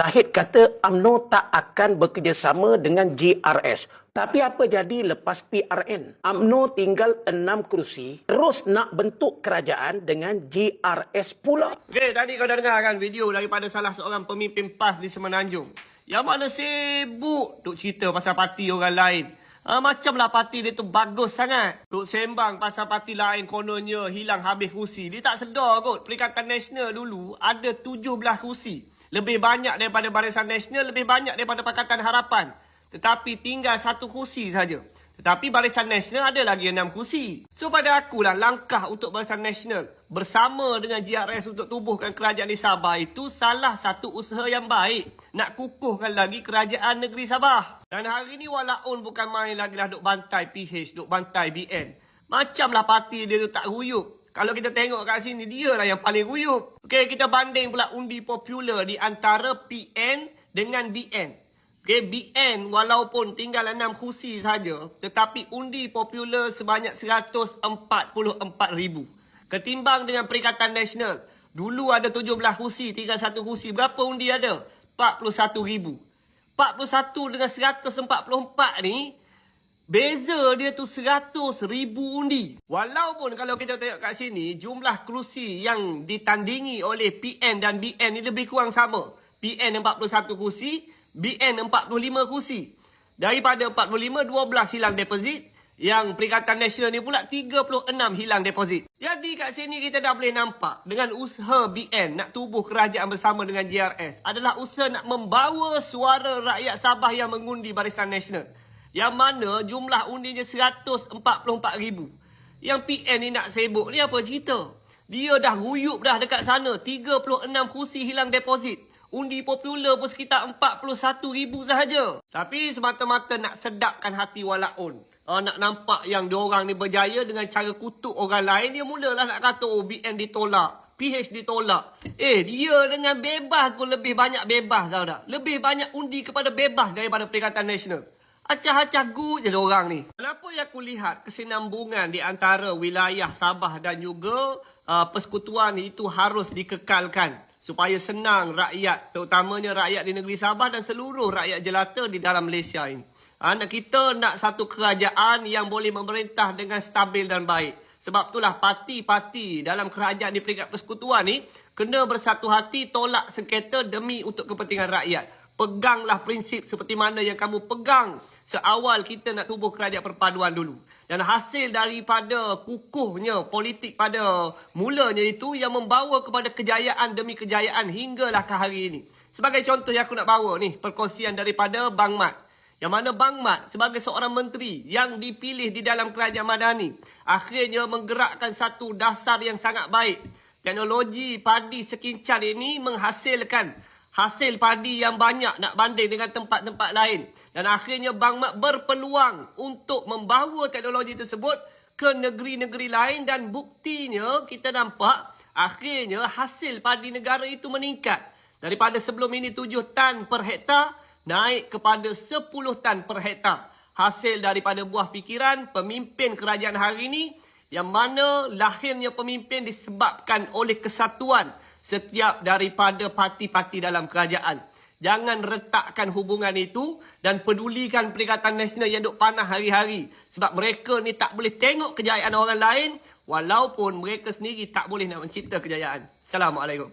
Zahid kata UMNO tak akan bekerjasama dengan GRS. Tapi apa jadi lepas PRN? UMNO tinggal enam kerusi, terus nak bentuk kerajaan dengan GRS pula. Okey, tadi kau dah dengar kan video daripada salah seorang pemimpin PAS di Semenanjung. Yang mana sibuk duk cerita pasal parti orang lain. Ha, macamlah parti dia tu bagus sangat. Duk sembang pasal parti lain kononnya hilang habis kursi. Dia tak sedar kot. Perikatan Nasional dulu ada 17 kursi. Lebih banyak daripada Barisan Nasional, lebih banyak daripada Pakatan Harapan. Tetapi tinggal satu kursi saja. Tetapi Barisan Nasional ada lagi enam kursi. So pada akulah langkah untuk Barisan Nasional bersama dengan GRS untuk tubuhkan kerajaan di Sabah itu salah satu usaha yang baik. Nak kukuhkan lagi kerajaan negeri Sabah. Dan hari ini walaupun bukan main lagi lah duk bantai PH, duk bantai BN. Macamlah parti dia tu tak guyup. Kalau kita tengok kat sini, dia lah yang paling guyup. Okey, kita banding pula undi popular di antara PN dengan BN. Okay, BN walaupun tinggal 6 kursi saja, tetapi undi popular sebanyak 144,000. Ketimbang dengan Perikatan Nasional, dulu ada 17 kursi, tinggal satu kursi. Berapa undi ada? 41,000. 41 dengan 144 ni, beza dia tu 100,000 undi. Walaupun kalau kita tengok kat sini, jumlah kerusi yang ditandingi oleh PN dan BN ni lebih kurang sama. PN 41 kursi, BN 45 kursi. Daripada 45, 12 hilang deposit. Yang Perikatan Nasional ni pula 36 hilang deposit. Jadi kat sini kita dah boleh nampak dengan usaha BN nak tubuh kerajaan bersama dengan GRS adalah usaha nak membawa suara rakyat Sabah yang mengundi Barisan Nasional. Yang mana jumlah undinya 144,000. Yang PN ni nak sibuk ni apa cerita? Dia dah guyup dah dekat sana. 36 kursi hilang deposit. Undi popular pun sekitar 41 ribu sahaja. Tapi semata-mata nak sedapkan hati walaun. Uh, nak nampak yang diorang ni berjaya dengan cara kutuk orang lain. Dia mulalah nak kata oh BN ditolak. PH ditolak. Eh dia dengan bebas pun lebih banyak bebas tau tak. Lebih banyak undi kepada bebas daripada Perikatan Nasional. Acah-acah good je orang ni. Kenapa yang aku lihat kesinambungan di antara wilayah Sabah dan juga uh, persekutuan itu harus dikekalkan supaya senang rakyat terutamanya rakyat di negeri Sabah dan seluruh rakyat jelata di dalam Malaysia ini. Anak kita nak satu kerajaan yang boleh memerintah dengan stabil dan baik. Sebab itulah parti-parti dalam kerajaan di peringkat persekutuan ni kena bersatu hati tolak sengketa demi untuk kepentingan rakyat. Peganglah prinsip seperti mana yang kamu pegang seawal kita nak tubuh kerajaan perpaduan dulu. Dan hasil daripada kukuhnya politik pada mulanya itu yang membawa kepada kejayaan demi kejayaan hinggalah ke hari ini. Sebagai contoh yang aku nak bawa ni, perkongsian daripada Bang Mat. Yang mana Bang Mat sebagai seorang menteri yang dipilih di dalam kerajaan Madani. Akhirnya menggerakkan satu dasar yang sangat baik. Teknologi padi sekincar ini menghasilkan hasil padi yang banyak nak banding dengan tempat-tempat lain. Dan akhirnya Bang Mat berpeluang untuk membawa teknologi tersebut ke negeri-negeri lain dan buktinya kita nampak akhirnya hasil padi negara itu meningkat. Daripada sebelum ini 7 tan per hektar naik kepada 10 tan per hektar. Hasil daripada buah fikiran pemimpin kerajaan hari ini yang mana lahirnya pemimpin disebabkan oleh kesatuan setiap daripada parti-parti dalam kerajaan. Jangan retakkan hubungan itu dan pedulikan Perikatan Nasional yang duk panah hari-hari. Sebab mereka ni tak boleh tengok kejayaan orang lain walaupun mereka sendiri tak boleh nak mencipta kejayaan. Assalamualaikum.